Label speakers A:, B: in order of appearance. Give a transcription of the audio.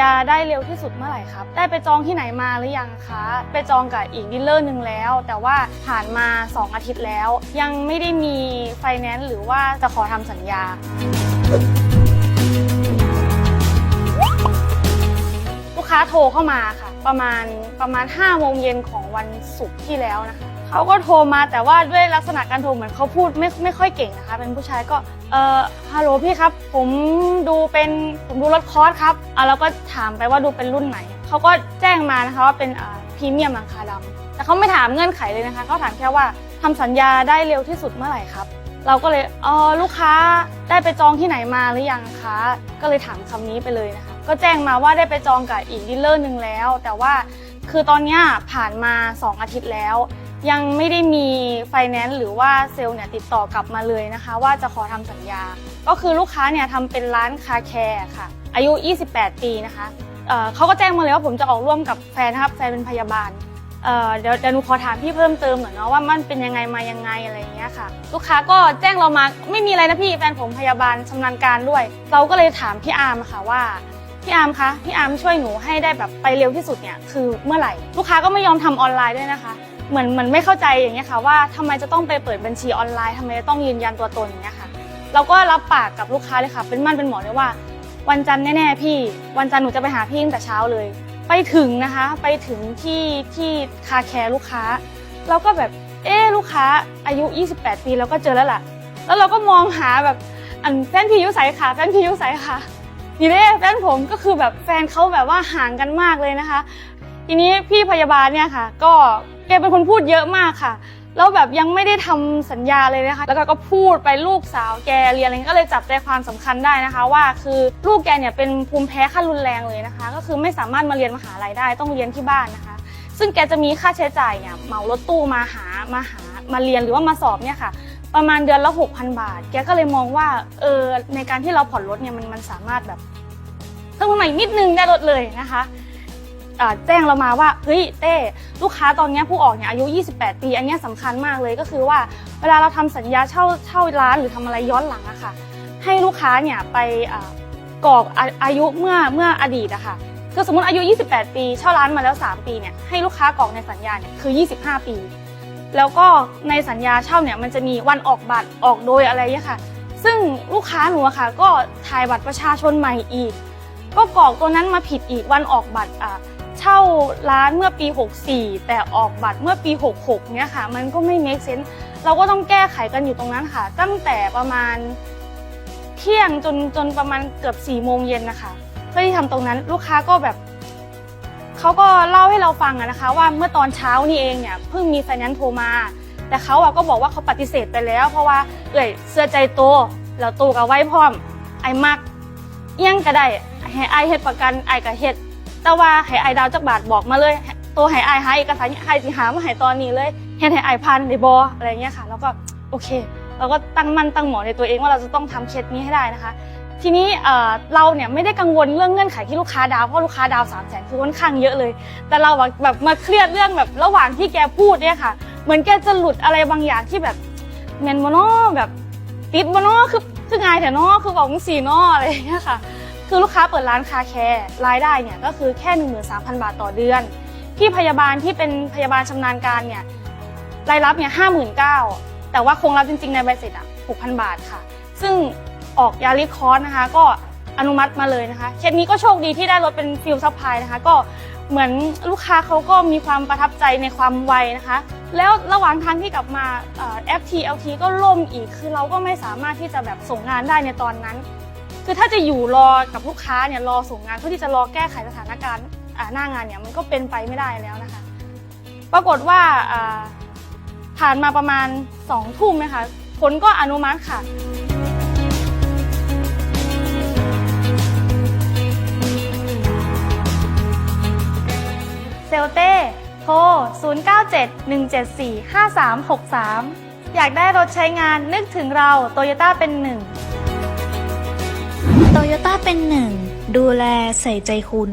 A: ญาได้เร็วที่สุดเมื่อไหร่ครับ ได้ไปจองที่ไหนมาหรือยังคะ ไปจองกับอีกดีลเลอร์หนึ่งแล้ว แต่ว่าผ่านมา 2 อาทิตย์แล้ว ยังไม่ได้มีไฟแนนซ์หรือว่าจะขอทำสัญญาลูกค้าโทรเข้ามาค่ะ ประมาณประมาณ5โมงเย็นของวันศุกร์ที่แล้วนะคะ เขาก็โทรมาแต่ว่าด้วยลักษณะการโทรเหมือนเขาพูดไม่ไม่ค่อยเก่งนะคะ เป็นผู้ชายก็เอ่อฮัลโหลพี่ครับ ผมดูเป็นผมดูรถคอร์สครับอะเราก็ถามไปว่าดูเป็นรุ่นไหนเขาก็แจ้งมานะคะว่าเป็นอ่าพรีเมียมหลังคาดำแต่เขาไม่ถามเงื่อนไขเลยนะคะเขาถามแค่ว่าทำสัญญาได้เร็วที่สุดเมื่อไหร่ครับ เราก็เลยอ๋อลูกค้าได้ไปจองที่ไหนมาหรือยังคะก็เลยถามคำนี้ไปเลยนะคะ ก็แจ้งมาว่าได้ไปจองกับอีกดีลเลอร์หนึ่งแล้ว แต่ว่าคือตอนนี้ผ่านมา 2 อาทิตย์แล้ว ยังไม่ได้มีไฟแนนซ์หรือว่าเซลล์เนี่ยติดต่อกลับมาเลยนะคะ ว่าจะขอทำสัญญา ก็คือลูกค้าเนี่ยทำเป็นร้านคาแคร์ค่ะ อายุ 28 ปีนะคะเเขาก็แจ้งมาเลยว่าผมจะออกร่วมกับแฟนนะครับแฟนเป็นพยาบาลเเดี๋ยวเดี๋ยวหนูขอถามพี่เพิ่มเติมหน่อยเนาะว่ามันเป็นยังไงมายังไงอะไรอย่างเงี้ยค่ะ ลูกค้าก็แจ้งเรามาไม่มีอะไรนะพี่แฟนผมพยาบาลชำนาญการด้วย เราก็เลยถามพี่อาร์มค่ะว่า พี่อาร์มคะพี่อาร์มช่วยหนูให้ได้แบบไปเร็วที่สุดเนี่ยคือเมื่อไหร่ ลูกค้าก็ไม่ยอมทำออนไลน์ด้วยนะคะ เหมือนเหมือนไม่เข้าใจอย่างเงี้ยค่ะ ว่าทำไมจะต้องไปเปิดบัญชีออนไลน์ทำไมจะต้องยืนยันตัวตนอย่างเงี้ยค่ะ เราก็รับปากกับลูกค้าเลยค่ะ เป็นมั่นเป็นหมอเลยว่า วันจันทร์แน่ๆพี่ วันจันทร์หนูจะไปหาพี่ตั้งแต่เช้าเลย ไปถึงนะคะ ไปถึงที่ที่คาแคร์ลูกค้าเราก็แบบเอ๊ะลูกค้าอายุ 28 ปีเราก็เจอแล้วล่ะ แล้วเราก็มองหาแบบอันแฟนพี่ยุใสค่ะแฟนพี่ยุใสค่ะ นี่เด้แฟนผมก็คือแบบแฟนเขาแบบว่าห่างกันมากเลยนะคะ ทีนี้พี่พยาบาลเนี่ยค่ะ ก็แกเป็นคนพูดเยอะมากค่ะแล้วแบบยังไม่ได้ทำสัญญาเลยนะคะ แล้วก็พูดไปลูกสาวแกเรียนอะไรก็เลยจับใจความสำคัญได้นะคะ ว่าคือลูกแกเนี่ยเป็นภูมิแพ้ขั้นรุนแรงเลยนะคะ ก็คือไม่สามารถมาเรียนมหาลัยได้ต้องเรียนที่บ้านนะคะ ซึ่งแกจะมีค่าใช้จ่ายเนี่ยเหมารถตู้มาหามาหามาเรียนหรือว่ามาสอบเนี่ยค่ะ ประมาณเดือนละ 6,000 บาท แกก็เลยมองว่าเออในการที่เราผ่อนรถเนี่ยมันมันสามารถแบบเพิ่มขึ้นมาอีกนิดนึงได้ลดเลยนะคะแจ้งเรามาว่าเฮ้ยเต้ลูกค้าตอนนี้ผู้ออกเนี่ยอายุ 28 ปี อันนี้ยสำคัญมากเลยก็คือว่า เวลาเราทำสัญญาเช่าเช่าร้านหรือทำอะไรย้อนหลังอะค่ะ ให้ลูกค้าเนี่ยไปกรอกอาอายุเมื่อเมื่ออดีตอะค่ะคือสมมติอายุ 28 ปี เช่าร้านมาแล้ว 3 ปีเนี่ยให้ลูกค้ากรอกในสัญญาเนี่ยคือ 25 ปี แล้วก็ในสัญญาเช่าเนี่ยมันจะมีวันออกบัตรออกโดยอะไรเนี่ยค่ะ ซึ่งลูกค้าหนูอะค่ะ ก็ถ่ายบัตรประชาชนใหม่อีก ก็กรอกตัวนั้นมาผิดอีกวันออกบัตรอ่าเช่าร้านเมื่อปี 64 แต่ออกบัตรเมื่อปี 66เนี่ยค่ะ มันก็ไม่ make sense เราก็ต้องแก้ไขกันอยู่ตรงนั้นค่ะ ตั้งแต่ประมาณเที่ยงจนจนประมาณเกือบ4โมงเย็นนะคะ เพื่อที่ทำตรงนั้นลูกค้าก็แบบ เขาก็เล่าให้เราฟังอะนะคะ ว่าเมื่อตอนเช้านี่เองเนี่ยเพิ่งมีไฟแนนซ์โทรมา แต่เขาอะก็บอกว่าเขาปฏิเสธไปแล้ว เพราะว่าเอ่ยเสื้อใจโตแล้วโตกับไว้พร้อมไอ้มักเอี้ยงก็ได้ให้ไอเฮ็ดประกันไอายก็เฮ็ดแต่ว่าให้ไอดาวจักบาทบอกมาเลยตัวให้ไอหาเอกสารไอายสิหามาให้ตอนนี้เลยเฮ็ดให้ไอพันได้บออะไรเงี้ยค่ะ แล้วก็โอเคเราก็ตั้งมั่นตั้งหมอในตัวเองว่าเราจะต้องทำเคสนี้ให้ได้นะคะ ทีนี้เราเนี่ยไม่ได้กังวลเรื่องเงื่อนไขที่ลูกค้าดาวเพราะลูกค้าดาวสามแสนคือค่อนข้างเยอะเลย แต่เราแบบมาเครียดเรื่องแบบระหว่างที่แกพูดเนี่ยค่ะ เหมือนแกจะหลุดอะไรบางอย่างที่แบบเมนโมโนแบบติดโมโนคือคือไงแต่นอคือบอกสีนออะไรอย่างเงี้ยค่ะ คือลูกค้าเปิดร้านคาแคร์รายได้เนี่ยก็คือแค่ 13,000 บาทต่อเดือนที่พยาบาลที่เป็นพยาบาลชำนาญการเนี่ยรายรับเนี่ยห้าหมื่นเก้าแต่ว่าคงรับจริงๆในใบเสร็จอะหกพันบาทค่ะ ซึ่ง ออกยาลิคอร์สนะคะ ก็อนุมัติมาเลยนะคะเคสนี้ก็โชคดีที่ได้รถเป็นฟิลซัพพลายนะคะ ก็เหมือนลูกค้าเขาก็มีความประทับใจในความไวนะคะ แล้วระหว่างทางที่กลับมาเอ่อ FT LT ก็ล่มอีก คือเราก็ไม่สามารถที่จะแบบส่งงานได้ในตอนนั้น คือถ้าจะอยู่รอกับลูกค้าเนี่ยรอส่งงานเพื่อที่จะรอแก้ไขสถานการณ์หน้างานเนี่ยมันก็เป็นไปไม่ได้แล้วนะคะ ปรากฏว่าผ่านมาประมาณสองทุ่มนะคะผลก็อนุมัติค่ะ 0971745363 อยากได้รถใช้งานนึกถึงเราโตโยต้าเป็นหนึ่ง
B: โตโยต้าเป็นหนึ่ง ดูแลใส่ใจคุณ